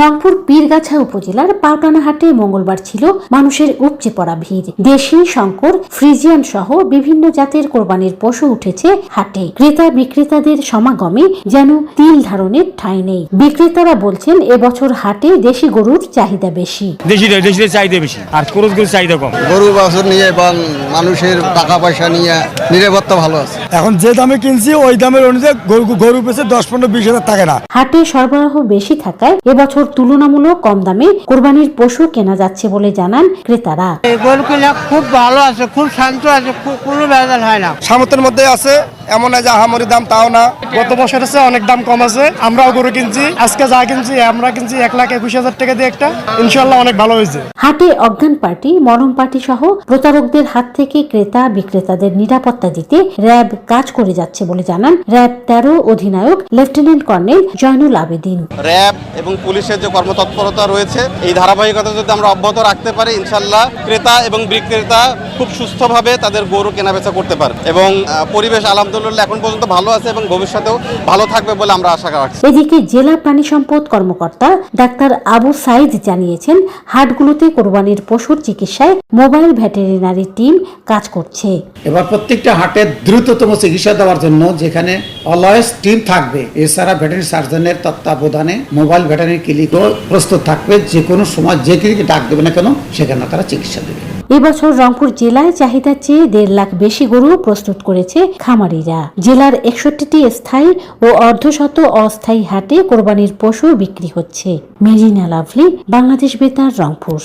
রংপুর পীরগাছা উপজেলার পাউটানা হাটে মঙ্গলবার ছিল মানুষের উপচে পড়া ভিড়। দেশি শঙ্কর ফ্রিজিয়ান সহ বিভিন্ন জাতের কোরবানির পশু উঠেছে হাটে। ক্রেতা বিক্রেতাদের সমাগমে যেন তিল ধারণের ঠাঁই নেই। বিক্রেতারা বলছেন এবছর হাটে দেশি গরুর চাহিদা বেশি। দেশিদের চাহিদা বেশি আর গরুর চাহিদা কম। গরু বাছুর নিয়ে এবং মানুষের টাকা পয়সা নিয়ে নিরাপত্তা ভালো আছে। এখন যে দামে কিনছি ওই দামের অনুযায়ী গরু পেছে দশ পনেরো বিশ হাজার থাকে না। হাটে সরবরাহ বেশি থাকায় এবছর তুলনামূলক কম দামে কোরবানির পশু কেনা যাচ্ছে বলে জানান ক্রেতারা। গরু কিনা খুব ভালো আছে খুব শান্ত আছে খুব- কোনো ভেজাল হয় না। সামর্থ্যের মধ্যে আছে। এমন না যে আহামরি দাম তাও না। গত বছর আছে অনেক দাম কম আছে। আমরাও গরু কিনছি আজকে যা কিনছি আমরা কিনছি এক লাখ একুশ হাজার টাকা দিয়ে একটা। ইনশাল্লাহ অনেক ভালো হয়েছে। হাটে অজ্ঞান পার্টি মরম পার্টি সহ প্রতারকদের হাত থেকে ক্রেতা বিক্রেতাদের নিরাপত্তা দিতে র্যাব কাজ করে যাচ্ছে বলে জানান র্যাব তেরো অধিনায়ক lieutenant colonel Joynul Abedin. RAB এবং পুলিশের যে কর্মতৎপরতা রয়েছে এই ধারাবাহিকতা যদি আমরা অব্যাহত রাখতে পারি ইনশাল্লাহ ক্রেতা এবং বিক্রেতা খুব সুস্থভাবে তাদের গরু কেনাবেচা করতে পারে এবং পরিবেশ পরিবেশ আলহামদুলিল্লাহ এখন পর্যন্ত ভালো আছে এবং ভবিষ্যতেও ভালো থাকবে বলে আমরা আশা রাখছি। এদিকে জেলা প্রাণী সম্পদ কর্মকর্তা ডাক্তার আবু সাইদ জানিয়েছেন হাটগুলোতে কোরবানির পশুর চিকিৎসায় মোবাইল ভেটেরিনারি টিম কাজ করছে। এবার প্রত্যেকটা হাটে দ্রুততম চিকিৎসা দেওয়ার জন্য যেখানে অলয়েস টিম থাকবে এছাড়া ভেটেরিনারি সার্জনের তত্ত্বাবধানে মোবাইল ভেটেরিনারি ক্লিনিকও প্রস্তুত থাকবে। যে কোনো সময় যে ক্লিনিকে ডাক দেবে না কেন সেখানে তারা চিকিৎসা দেবে। এবছর রংপুর জেলায় চাহিদার চেয়ে দেড় লাখ বেশি গরু প্রস্তুত করেছে খামারিরা। জেলার একষট্টিটি স্থায়ী ও অর্ধশত অস্থায়ী হাটে কোরবানির পশু বিক্রি হচ্ছে। মেরিনা লাভলি, বাংলাদেশ বেতার, রংপুর।